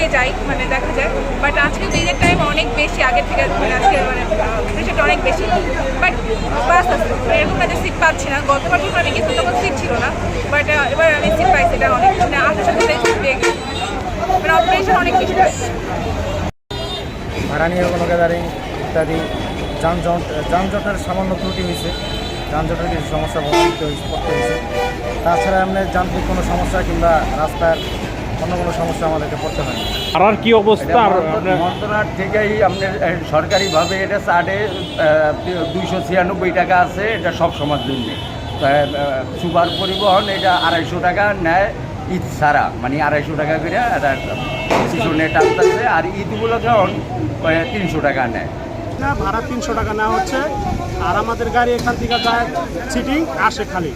থেকে যাই মানে দেখা যায়। বাট আজকে দিনের টাইম অনেক বেশি আগের থেকে মানে আজকে মানে সেটা অনেক বেশি। বাট বাস এরকম যে সিট পাচ্ছি না। গতবার যখন আমি গেছি তখন সিট ছিল না। বাট এবার আমি সিট পাইছি, এটা অনেক মানে আসার সাথে সিট পেয়ে গেছি। মানে অপারেশন অনেক বেশি ভাড়া নিয়ে কোনো গ্যাদারিং ইত্যাদি, যানজট, যানজটের সামান্য ত্রুটি হয়েছে। যানজটের কিছু সমস্যা ভোগ করতে হয়েছে। তাছাড়া এমনি যান্ত্রিক কোনো সমস্যা কিংবা রাস্তার অন্য কোনো সমস্যা আমাদেরকে পড়তে হয়নি আর আর কি অবস্থা? মন্ত্রণার থেকেই আপনার আহ, সরকারিভাবে এটা চার্টে দুইশো ছিয়ানব্বই টাকা আছে এটা সব সময়ের জন্য। সুপার পরিবহন এটা আড়াইশো টাকা নেয় ঈদ ছাড়া। মানে আড়াইশো টাকা করে এটা সিজনে টানতেছে আর ঈদগুলো যখন তিনশো টাকা নেয়। না ভাড়া তিনশো টাকা নেওয়া হচ্ছে। আর আমাদের গাড়ি এখান থেকে যায় সিটিং আসে খালি।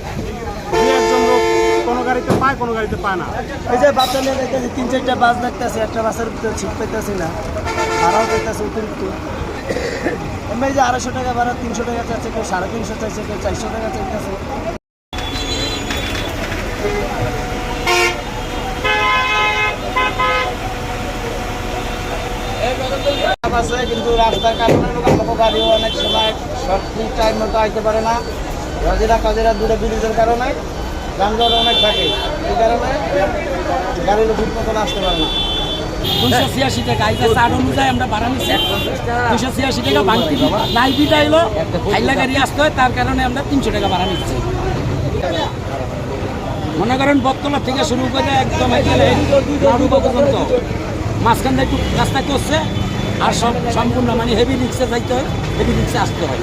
কোনো গাড়িতে পায় কোনো গাড়িতে পায় না। এই যে বাচ্চা নিয়ে দেখতেছি তিন চারটা বাস দেখতেছি একটা বাসের ভিতরে ছিট পাইতেছি না ভাড়াও দেখতেছি অতিরিক্ত। এমনি যে আড়াইশো টাকা ভাড়া তিনশো টাকা চাইছে কেউ সাড়ে তিনশো চাইছে কেউ চারশো টাকা চাইতেছে। আছে কিন্তু রাস্তার কারণে আমাকে গাড়িও অনেক সময় সঠিক টাইম মতো আইতে পারে না। রাজিরা কাজেরা দূরে ব্রিজের কারণে। যানজট অনেক থাকে। এই কারণে গাড়ির ঠিক মতন আসতে পারে না। অনুযায়ী আমরা ছিয়াশি গাড়ি আসতে হয়, তার কারণে আমরা তিনশো টাকা মনে করেন, বটতলা থেকে শুরু করে একদম পর্যন্ত। মাঝখান দিয়ে একটু রাস্তা করছে আর সব সম্পূর্ণ মানে হেভি রিক্সে যাইতে হয় হেভি রিক্সে আসতে হয়।